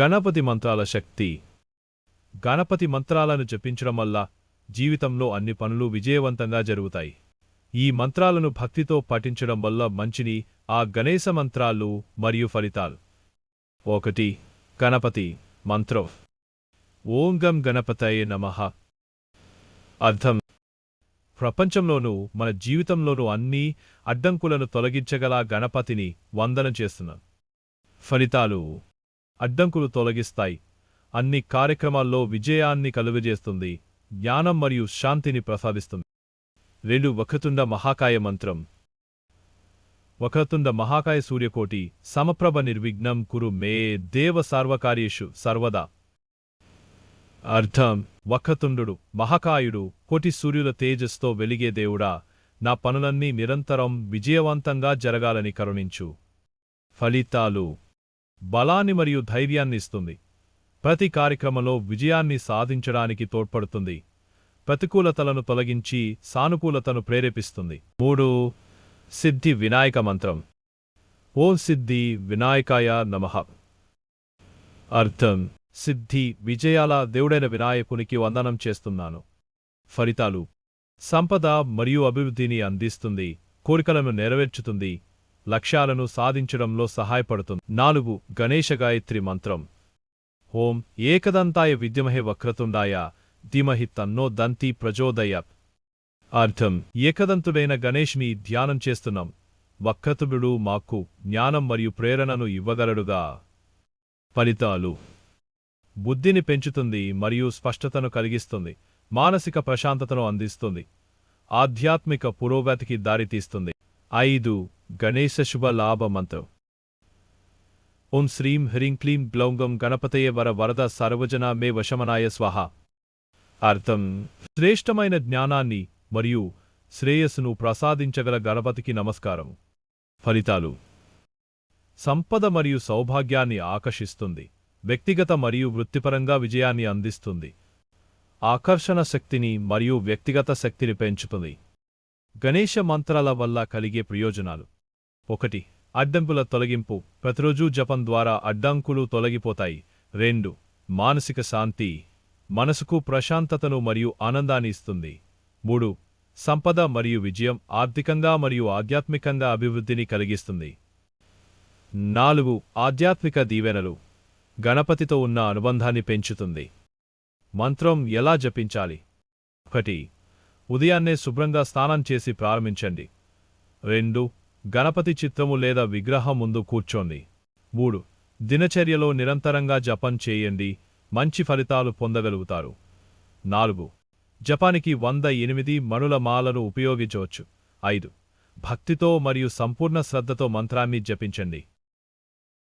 గణపతి మంత్రాల శక్తి. గణపతి మంత్రాలను జపించడం వల్ల జీవితంలో అన్ని పనులు విజయవంతంగా జరుగుతాయి. ఈ మంత్రాలను భక్తితో పఠించడం వల్ల మంచిని ఆ గణేశ మంత్రాలు మరియు ఫలితాలు. ఒకటి గణపతి మంత్రం. ఓం గం గణపతయే నమ. అర్థం. ప్రపంచంలోనూ మన జీవితంలోనూ అన్ని అడ్డంకులను తొలగించగల గణపతిని వందనం చేస్తున్నాం. ఫలితాలు. అడ్డంకులు తొలగిస్తాయి. అన్ని కార్యక్రమాల్లో విజయాన్ని కలుగజేస్తుంది. జ్ఞానం మరియు శాంతిని ప్రసాదిస్తుంది. రెండు వఖతుండ మహాకాయ మంత్రం. వఖతుండ మహాకాయ సూర్యకోటి సమప్రభ నిర్విఘ్నం కురు మే దేవ సార్వకార్యేషు సర్వదా. అర్థం వఖతుండు మహాకాయుడు కోటి సూర్యుల తేజస్తో వెలిగే దేవుడా నా పనులన్నీ నిరంతరం విజయవంతంగా జరగాలని కరుణించు. ఫలితాలు. బలాన్ని మరియు ధైర్యాన్ని ఇస్తుంది. ప్రతి కార్యక్రమంలో విజయాన్ని సాధించడానికి తోడ్పడుతుంది. ప్రతికూలతలను తొలగించి సానుకూలతను ప్రేరేపిస్తుంది. మూడు సిద్ధి వినాయక మంత్రం. ఓ సిద్ధి వినాయకాయ నమః. అర్థం సిద్ధి విజయాల దేవుడైన వినాయకునికి వందనం చేస్తున్నాను. ఫలితాలు సంపద మరియు అభివృద్ధిని అందిస్తుంది కోరికలను నెరవేర్చుతుంది లక్ష్యాలను సాధించడంలో సహాయపడుతుంది. నాలుగు గణేశ గాయత్రి మంత్రం. ఓం ఏకదంతాయ విద్యమహే వక్రతుండాయ ధీమహి తన్నో దంతి ప్రచోదయ. అర్థం ఏకదంతుడైన గణేష్ని ధ్యానం చేస్తున్నాం. వక్రతుడు మాకు జ్ఞానం మరియు ప్రేరణను ఇవ్వగలడుగా. ఫలితాలు. బుద్ధిని పెంచుతుంది మరియు స్పష్టతను కలిగిస్తుంది. మానసిక ప్రశాంతతను అందిస్తుంది. ఆధ్యాత్మిక పురోగతికి దారితీస్తుంది. ఐదు గణేశ శుభ లాభ ఓం శ్రీం హ్రీం క్లీం గ్లౌంగం గణపతయే వర వరద సర్వజన మే వశమనాయ స్వహ. అర్థం శ్రేష్టమైన జ్ఞానాన్ని మరియు శ్రేయస్సును ప్రసాదించగల గణపతికి నమస్కారం ఫలితాలు సంపద మరియు సౌభాగ్యాన్ని ఆకర్షిస్తుంది వ్యక్తిగత మరియు వృత్తిపరంగా విజయాన్ని అందిస్తుంది ఆకర్షణ శక్తిని మరియు వ్యక్తిగత శక్తిని పెంచుతుంది. గణేశ మంత్రాల వల్ల కలిగే ప్రయోజనాలు. ఒకటి అడ్డంకుల తొలగింపు. ప్రతిరోజూ జపం ద్వారా అడ్డంకులు తొలగిపోతాయి. రెండు మానసిక శాంతి మనసుకు ప్రశాంతతను మరియు ఆనందాన్ని ఇస్తుంది. మూడు సంపద మరియు విజయం ఆర్థికంగా మరియు ఆధ్యాత్మికంగా అభివృద్ధిని కలిగిస్తుంది. నాలుగు ఆధ్యాత్మిక దీవెనలు. గణపతితో ఉన్న అనుబంధాన్ని పెంచుతుంది. మంత్రం ఎలా జపించాలి? ఒకటి ఉదయాన్నే శుభ్రంగా స్నానం చేసి ప్రారంభించండి. రెండు గణపతి చిత్రము లేదా విగ్రహం ముందు కూర్చోండి. మూడు దినచర్యలో నిరంతరంగా జపం చేయండి. మంచి ఫలితాలు పొందగలుగుతారు. నాలుగు జపానికి వంద ఎనిమిది మణుల మాలను ఉపయోగించవచ్చు. ఐదు భక్తితో మరియు సంపూర్ణ శ్రద్ధతో మంత్రాన్ని జపించండి.